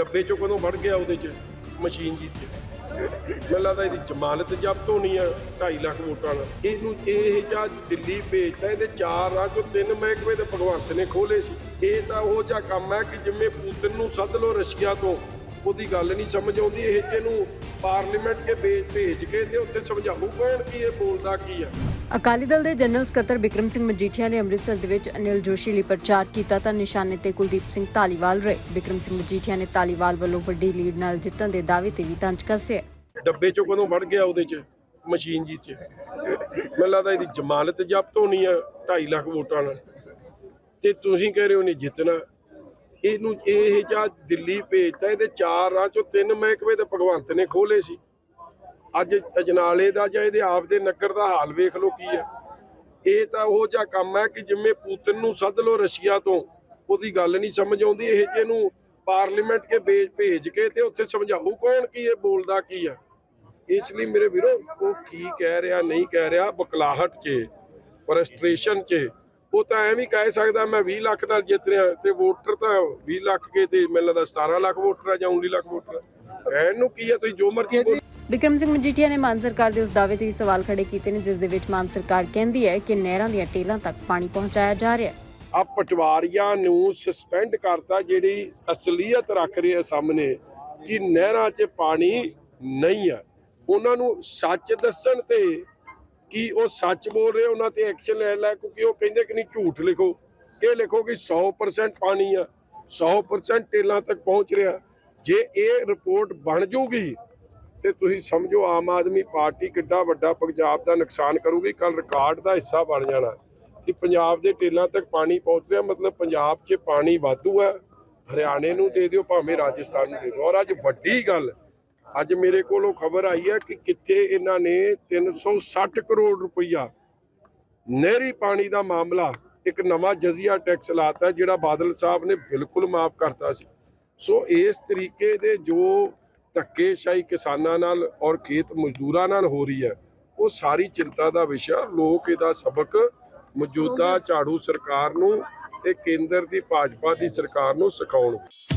ਡੱਬੇ ਚੋਂ ਕਦੋਂ ਵੜ ਗਿਆ ਉਹਦੇ ਚ? ਮਸ਼ੀਨ ਜੀ ਚ। ਮੈਨੂੰ ਲੱਗਦਾ ਇਹਦੀ ਜ਼ਮਾਨਤ ਜ਼ਬਤ ਹੋਣੀ ਆ 2.5 ਲੱਖ ਵੋਟਾਂ ਨਾਲ। ਇਹਨੂੰ ਇਹ ਜਾਂ ਦਿੱਲੀ ਭੇਜਦਾ ਇਹਦੇ ਚਾਰ ਰਾਹ ਚੋਂ ਤਿੰਨ ਮਹਿਕਮੇ ਦੇ ਭਗਵੰਤ ਨੇ ਖੋਲੇ ਸੀ। ਇਹ ਤਾਂ ਉਹ ਜਿਹਾ ਕੰਮ ਹੈ ਕਿ ਜਿਵੇਂ ਪੂਤਨ ਨੂੰ ਸੱਦ ਲੋ ਰਸ਼ੀਆ ਤੋਂ। ਉਹਦੀ ਗੱਲ ਨਹੀਂ ਸਮਝ ਆਉਂਦੀ ਇਹ ਜਿਹਨੂੰ ਪਾਰਲੀਮੈਂਟ ਕੇ ਭੇਜ ਭੇਜ ਕੇ ਤੇ ਉੱਥੇ ਸਮਝਾਊ ਕੌਣ ਕੀ ਇਹ ਬੋਲਦਾ ਕੀ ਆ? ਅਕਾਲੀ ਦਲ ਦੇ ਜਨਰਲ ਸਕੱਤਰ ਬਿਕਰਮ ਸਿੰਘ ਮਜੀਠੀਆ ਨੇ ਅੰਮ੍ਰਿਤਸਰ ਦੇ ਵਿੱਚ ਅਨਿਲ ਜੋਸ਼ੀ ਲਈ ਪ੍ਰਚਾਰ ਕੀਤਾ ਤਾਂ ਨਿਸ਼ਾਨੇ ਤੇ ਕੁਲਦੀਪ ਸਿੰਘ ਧਾਲੀਵਾਲ ਰਹੇ। ਬਿਕਰਮ ਸਿੰਘ ਮਜੀਠੀਆ ਨੇ ਧਾਲੀਵਾਲ ਵੱਲੋਂ ਵੱਡੀ ਲੀਡ ਨਾਲ ਜਿੱਤਣ ਦੇ ਦਾਅਵੇ ਤੇ ਵੀ ਤੰਜ ਕੱਸਿਆ। ਡੱਬੇ ਚੋਂ ਕਦੋਂ ਵੜ ਗਿਆ ਉਹਦੇ ਚ ਮਸ਼ੀਨ ਜੀ ਚ? ਮੈਨੂੰ ਲੱਗਦਾ ਇਹਦੀ ਜ਼ਮਾਨਤ ਜ਼ਬਤ ਹੋਣੀ ਆ 2.5 ਲੱਖ ਵੋਟਾਂ ਨਾਲ। ਤੇ ਤੁਸੀਂ ਕਹਿ ਰਹੇ ਹੋ ਨਹੀਂ ਜਿੱਤਣਾ। ਇਹਨੂੰ ਇਹ ਜਾਂ ਦਿੱਲੀ ਭੇਜਤਾ, ਇਹਦੇ ਚਾਰ ਰਾਹ ਚੋਂ ਤਿੰਨ ਮਹਿਕਮੇ ਤੇ ਭਗਵੰਤ ਨੇ ਖੋਲੇ ਸੀ। ਅੱਜ ਅਜਨਾਲੇ ਦਾ ਜਾਂ ਇਹਦੇ ਆਪ ਦੇ ਨਗਰ ਦਾ ਹਾਲ ਵੇਖ ਲਓ ਕੀ ਹੈ ਇਹ ਤਾਂ ਉਹ ਜਿਹਾ ਕੰਮ ਹੈ ਕਿ ਜਿਵੇਂ ਪੂਤਨ ਨੂੰ ਸੱਦ ਲੋ ਰਸ਼ੀਆ ਤੋਂ, ਉਹਦੀ ਗੱਲ ਨਹੀਂ ਸਮਝ ਆਉਂਦੀ, ਇਹ ਜਿਹਨੂੰ ਪਾਰਲੀਮੈਂਟ ਕੇ ਭੇਜ ਭੇਜ ਕੇ ਤੇ ਉੱਥੇ ਸਮਝਾਊ ਕੌਣ ਕੀ ਇਹ ਬੋਲਦਾ ਕੀ ਆ। ਇਸ ਲਈ ਮੇਰੇ ਵੀਰੋ, ਉਹ ਕੀ ਕਹਿ ਰਿਹਾ, ਨਹੀਂ ਕਹਿ ਰਿਹਾ, ਬਕਲਾਹਟ 'ਚ ਫਰਸਟ੍ਰੇਸ਼ਨ 'ਚ ਉਹ ਤਾਂ ਐਵੇਂ ਹੀ ਕਹਿ ਸਕਦਾ ਮੈਂ 20 ਲੱਖ ਨਾਲ ਜਿੱਤ ਰਿਹਾ ਤੇ ਵੋਟਰ ਤਾਂ 20 ਲੱਖ ਕੇ ਤੇ ਮੈਨੂੰ ਲੱਗਦਾ 17 ਲੱਖ ਵੋਟਰ ਆ ਜਾਂ 19 ਲੱਖ ਵੋਟਰ ਕਹਿਣ ਨੂੰ ਕੀ ਆ ਤੁਸੀਂ ਜੋ ਮਰਜ਼ੀ ਬੋਲੋ। ਬਿਕਰਮ ਸਿੰਘ ਮਜੀਠੀਆ ਨੇ ਮਾਨ ਸਰਕਾਰ ਦੇ ਉਸ ਦਾਅਵੇ ਤੇ ਵੀ ਸਵਾਲ ਖੜੇ ਕੀਤੇ ਨੇ ਜਿਸ ਦੇ ਵਿੱਚ ਮਾਨ ਸਰਕਾਰ ਕਹਿੰਦੀ ਹੈ ਕਿ ਨਹਿਰਾਂ ਦੀਆਂ ਟੇਲਾਂ ਤੱਕ ਪਾਣੀ ਪਹੁੰਚਾਇਆ ਜਾ ਰਿਹਾ ਹੈ। ਆ ਪਟਵਾਰੀਆਂ ਨੂੰ ਸਸਪੈਂਡ ਕਰਤਾ ਜਿਹੜੀ ਅਸਲੀਅਤ ਰੱਖ ਰਹੇ ਆ ਸਾਹਮਣੇ ਕਿ ਨਹਿਰਾਂ 'ਚ ਪਾਣੀ ਨਹੀਂ ਆ। ਉਹਨਾਂ ਨੂੰ ਸੱਚ ਦੱਸਣ ਤੇ ਕਿ ਉਹ ਸੱਚ ਬੋਲ ਰਹੇ, ਉਹਨਾਂ ਤੇ ਐਕਸ਼ਨ ਲੈ ਲੈ, ਕਿਉਂਕਿ ਉਹ ਕਹਿੰਦੇ ਕਿ ਨਹੀਂ, ਝੂਠ ਲਿਖੋ। ਇਹ ਲਿਖੋ ਕਿ 100% ਪਾਣੀ ਆ 100% ਟੇਲਾਂ ਤੱਕ ਪਹੁੰਚ ਰਿਹਾ। ਜੇ ਇਹ ਰਿਪੋਰਟ ਬਣ ਜੂਗੀ ਤੇ ਤੁਸੀਂ ਸਮਝੋ ਆਮ ਆਦਮੀ ਪਾਰਟੀ ਕਿੱਡਾ ਵੱਡਾ ਪੰਜਾਬ ਦਾ ਨੁਕਸਾਨ ਕਰੂਗੀ। ਕੱਲ ਰਿਕਾਰਡ ਦਾ ਹਿੱਸਾ ਬਣ ਜਾਣਾ ਕਿ ਪੰਜਾਬ ਦੇ ਟੇਲਾਂ ਤੱਕ ਪਾਣੀ ਪਹੁੰਚ ਰਿਹਾ, ਮਤਲਬ ਪੰਜਾਬ 'ਚ ਪਾਣੀ ਵਾਧੂ ਹੈ ਹਰਿਆਣੇ ਨੂੰ ਦੇ ਦਿਓ, ਭਾਵੇਂ ਰਾਜਸਥਾਨ ਨੂੰ ਦੇ ਦਿਓ। ਔਰ ਅੱਜ ਵੱਡੀ ਗੱਲ ਅੱਜ ਮੇਰੇ ਕੋਲੋਂ ਖਬਰ ਆਈ ਹੈ ਕਿ ਕਿੱਥੇ ਇਹਨਾਂ ਨੇ 360 ਕਰੋੜ ਰੁਪਈਆ ਨਹਿਰੀ ਪਾਣੀ ਦਾ ਮਾਮਲਾ ਇੱਕ ਨਵਾਂ ਜਜ਼ੀਆ ਟੈਕਸ ਲਾਤਾ ਜਿਹੜਾ ਬਾਦਲ ਸਾਹਿਬ ਨੇ ਬਿਲਕੁਲ ਮਾਫ ਕਰਤਾ ਸੀ। ਸੋ ਇਸ ਤਰੀਕੇ ਦੇ ਜੋ ਧੱਕੇਸ਼ਾਹੀ ਕਿਸਾਨਾਂ ਨਾਲ ਔਰ ਖੇਤ ਮਜ਼ਦੂਰਾਂ ਨਾਲ ਹੋ ਰਹੀ ਹੈ ਉਹ ਸਾਰੀ ਚਿੰਤਾ ਦਾ ਵਿਸ਼ਾ ਲੋਕ ਇਹਦਾ ਸਬਕ ਮੌਜੂਦਾ ਝਾੜੂ ਸਰਕਾਰ ਨੂੰ ਤੇ ਕੇਂਦਰ ਦੀ ਭਾਜਪਾ ਦੀ ਸਰਕਾਰ ਨੂੰ ਸਿਖਾਉਣਗੇ।